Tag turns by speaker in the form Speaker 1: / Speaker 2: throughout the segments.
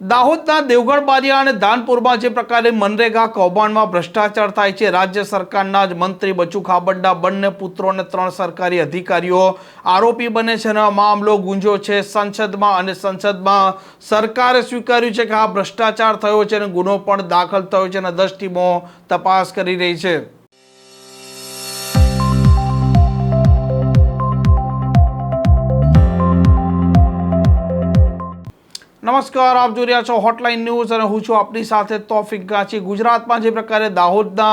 Speaker 1: દાહોદના દેવગઢ બારિયા અને ધાનપુરમાં જે પ્રકારે મનરેગા કૌભાંડમાં ભ્રષ્ટાચાર થાય છે, રાજ્ય સરકારના જ મંત્રી બચુ ખાબડના બંને પુત્રો અને ત્રણ સરકારી અધિકારીઓ આરોપી બને છે અને મામલો ગુંજો છે સંસદમાં અને સંસદમાં સરકારે સ્વીકાર્યું છે કે આ ભ્રષ્ટાચાર થયો છે અને ગુનો પણ દાખલ થયો છે અને દસ ટીમો તપાસ કરી રહી છે. નમસ્કાર, આપ જોઈ રહ્યા છો હોટલાઇન ન્યૂઝ અને હું છું આપની સાથે તોફિક ગાચી ગુજરાતમાં જે પ્રકારે દાહોદના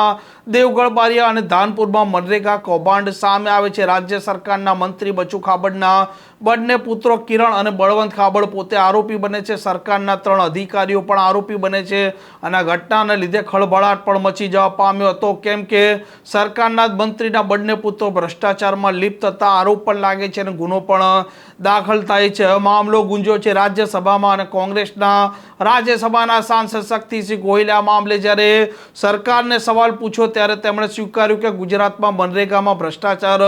Speaker 1: દેવગઢ, બારિયા અને ધાનપુરમાં મનરેગા કૌભાંડ સામે આવે છે. રાજ્ય સરકારના મંત્રી બચુ ખાબડના બંને પુત્રો કિરણ અને બળવંત ખાબડ પોતે આરોપી બને છે. સરકારના ત્રણ અધિકારીઓ પણ આરોપી બને છે. અને આ ઘટનાને લીધે ખળભળાટ પણ મચી જવા પામ્યો હતો. કેમ કે સરકારના મંત્રીના બંને પુત્રો ભ્રષ્ટાચારમાં લિપ્ત હતા. આરોપ પણ લાગે છે અને ગુનો પણ દાખલ થાય છે. મામલો ગુંજ્યો છે રાજ્યસભામાં અને કોંગ્રેસના રાજ્યસભાના સાંસદ શક્તિસિંહ ગોહિલે આ મામલે જ્યારે સરકારને સવાલ પૂછ્યો ત્યારે તેમણે સ્વીકાર્યું કે ગુજરાતમાં મનરેગામાં ભ્રષ્ટાચાર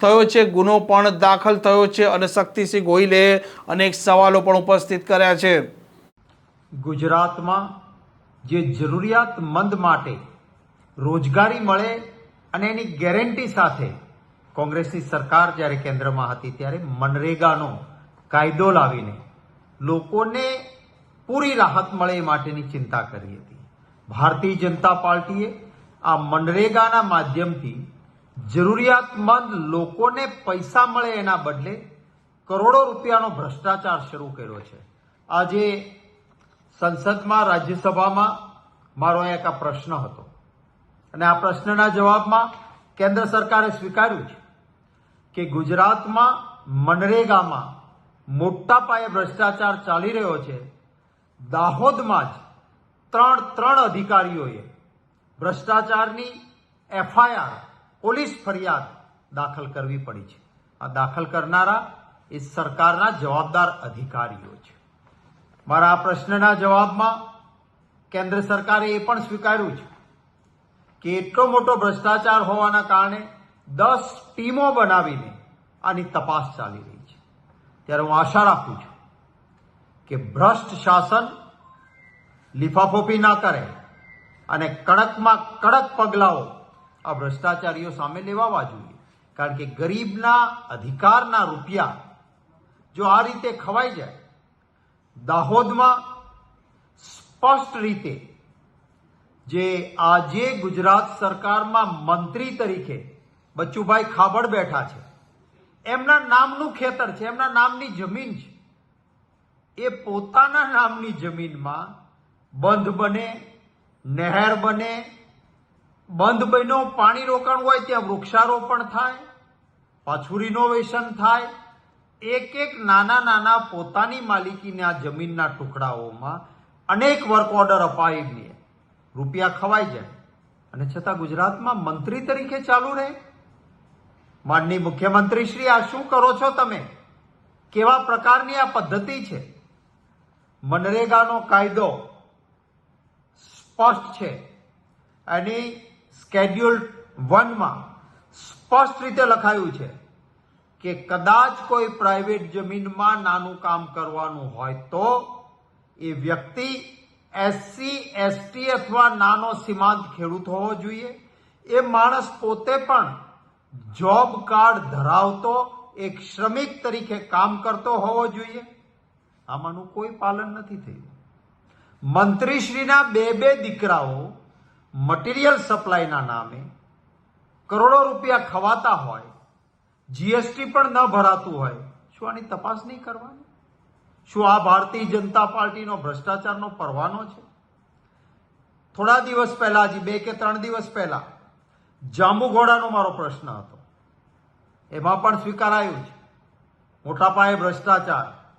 Speaker 1: થયો છે. ગુનો પણ દાખલ થયો છે અને શક્તિસિંહ ગોહિલે અનેક સવાલો પણ ઉપસ્થિત કર્યા છે.
Speaker 2: ગુજરાતમાં જે જરૂરિયાતમંદ માટે રોજગારી મળે અને એની ગેરંટી સાથે કોંગ્રેસની સરકાર જ્યારે કેન્દ્રમાં હતી ત્યારે મનરેગાનો કાયદો લાવીને લોકોને પૂરી રાહત મળે એ માટેની ચિંતા કરી હતી. ભારતીય જનતા પાર્ટીએ આ મનરેગાના માધ્યમથી જરૂરિયાતમંદ લોકોને પૈસા મળે એના બદલે કરોડો રૂપિયાનો ભ્રષ્ટાચાર શરૂ કર્યો છે. આજે સંસદમાં, રાજ્યસભામાં મારો એક આ પ્રશ્ન હતો. અને આ પ્રશ્નના જવાબમાં કેન્દ્ર સરકારે સ્વીકાર્યું છે કે ગુજરાતમાં મનરેગામાં મોટા પાયે ભ્રષ્ટાચાર ચાલી રહ્યો છે. દાહોદમાં જ ત્રણ ત્રણ અધિકારીઓએ ભ્રષ્ટાચારની એફઆઈઆર, પોલીસ ફરિયાદ દાખલ કરવી પડી છે. આ દાખલ કરનારા એ સરકારના જવાબદાર અધિકારીઓ છે. મારા આ પ્રશ્નના જવાબમાં કેન્દ્ર સરકારે એ પણ સ્વીકાર્યું છે કે એટલો મોટો ભ્રષ્ટાચાર હોવાના કારણે દસ ટીમો બનાવીને આની તપાસ ચાલી રહી છે. ત્યારે હું આશા રાખું છું કે ભ્રષ્ટ શાસન લિફાફોપી ના કરે અને કડકમાં કડક પગલાઓ આ ભ્રષ્ટાચારીઓ સામે લેવાવા જોઈએ. કારણ કે ગરીબના અધિકારના રૂપિયા જો આ રીતે ખવાઈ જાય, દાહોદમાં સ્પષ્ટ રીતે જે આજે ગુજરાત સરકારમાં મંત્રી તરીકે બચ્ચુભાઈ ખાબડ બેઠા છે, એમના નામનું ખેતર છે, એમના નામની જમીન છે, એ પોતાના નામની જમીનમાં બંધ બને, નહેર બને, બંધ બન્યો, પાણી રોકાણ હોય ત્યાં વૃક્ષારોપણ થાય, પાછું રિનોવેશન થાય એક એક નાના નાના પોતાની માલિકીના જમીનના ટુકડાઓમાં અનેક વર્ક ઓર્ડર અપાવીને રૂપિયા ખવાઈ જાય. અને છતાં ગુજરાતમાં મંત્રી તરીકે ચાલુ રહે. માનની મુખ્યમંત્રી શ્રી, આ શું કરો છો તમે? કેવા પ્રકારની આ પદ્ધતિ છે? મનરેગાનો કાયદો સ્પષ્ટ છે. એની સ્કેડ્યુલ વનમાં સ્પષ્ટ રીતે લખાયું છે. કે કદાચ કોઈ પ્રાઇવેટ જમીનમાં નાનું કામ કરવાનું હોય તો એ વ્યક્તિ એસસી એસટી અથવા નાનો સીમાંત ખેડૂત હોવો જોઈએ. એ માણસ પોતે પણ જોબ કાર્ડ ધરાવતો, એક શ્રમિક તરીકે કામ કરતો હોવો જોઈએ. આમાંનું કોઈ પાલન નથી થયું. મંત્રીશ્રીના બે બે દીકરાઓ મટીરિયલ સપ્લાયના નામે કરોડો રૂપિયા ખવાતા હોય જીએસટી પણ ન ભરાતું હોય, શું આની તપાસ નહીં કરવાની? શું આ ભારતીય જનતા પાર્ટીનો ભ્રષ્ટાચારનો પરવાનો છે? થોડા દિવસ પહેલા, હજી બે કે ત્રણ દિવસ પહેલા, જાંબુઘોડાનો મારો પ્રશ્ન હતો. એમાં પણ સ્વીકારાયું છે. મોટા પાયે ભ્રષ્ટાચાર.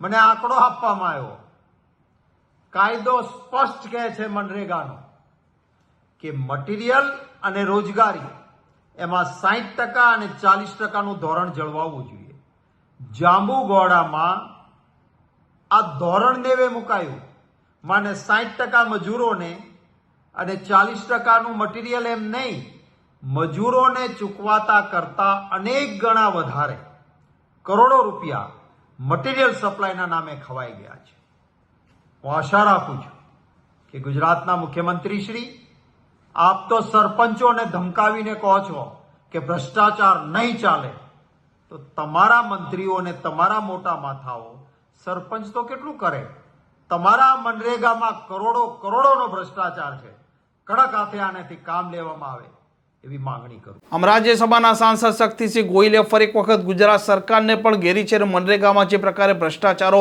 Speaker 2: મને આંકડો આપવામાં આવ્યો. કાયદો સ્પષ્ટ કહે છે મનરેગાનો, કે મટીરિયલ અને રોજગારી એમાં સાહીઠ ટકા અને ચાલીસ ટકાનું ધોરણ જળવાવું જોઈએ. જાંબુગોડામાં આ ધોરણ નેવે મુકાયું. માને સાહીઠ ટકા મજૂરોને અને ચાલીસ ટકાનું મટીરિયલ એમ નહીં, મજૂરોને ચૂકવાતા કરતા અનેક ગણા વધારે કરોડો રૂપિયા મટીરિયલ સપ્લાયના નામે ખવાઈ ગયા છે. હું આશા રાખું છું કે ગુજરાતના મુખ્યમંત્રી શ્રી આપ તો સરપંચોને ધમકાવીને કહો છો કે ભ્રષ્ટાચાર નહીં ચાલે. તો તમારા મંત્રીઓને તમારા મોટા માથાઓ સરપંચ તો કેટલું કરે? તમારા મનરેગામાં કરોડો કરોડોનો ભ્રષ્ટાચાર છે. કડક હાથે આનેથી કામ લેવામાં આવે. એવી માંગણી કરું.
Speaker 1: આમ રાજ્યસભાના સાંસદ શક્તિસિંહ ગોહિલે ફરી એક વખત ગુજરાત સરકારને પણ ઘેરી છે અને મનરેગામાં જે પ્રકારે ભ્રષ્ટાચારો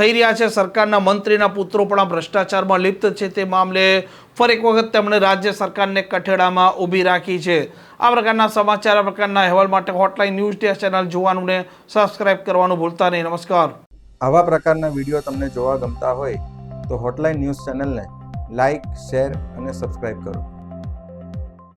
Speaker 1: થઈ રહ્યા છે સરકારના મંત્રીના પુત્રો પણ આ ભ્રષ્ટાચારમાં લિપ્ત છે તે મામલે ફરી એક વખત તેમણે રાજ્ય સરકારને કઠેડામાં ઊભી રાખી છે. આ પ્રકારના સમાચાર આ પ્રકારના અહેવાલ માટે હોટલાઇન ન્યૂઝ ડે ચેનલ જોવાનું ને સબસ્ક્રાઇબ કરવાનું ભૂલતા નહીં. નમસ્કાર.
Speaker 3: આવા પ્રકારના વીડિયો તમને જોવા ગમતા હોય તો હોટલાઇન ન્યૂઝ ચેનલને લાઇક શેર અને સબસ્ક્રાઇબ કરો.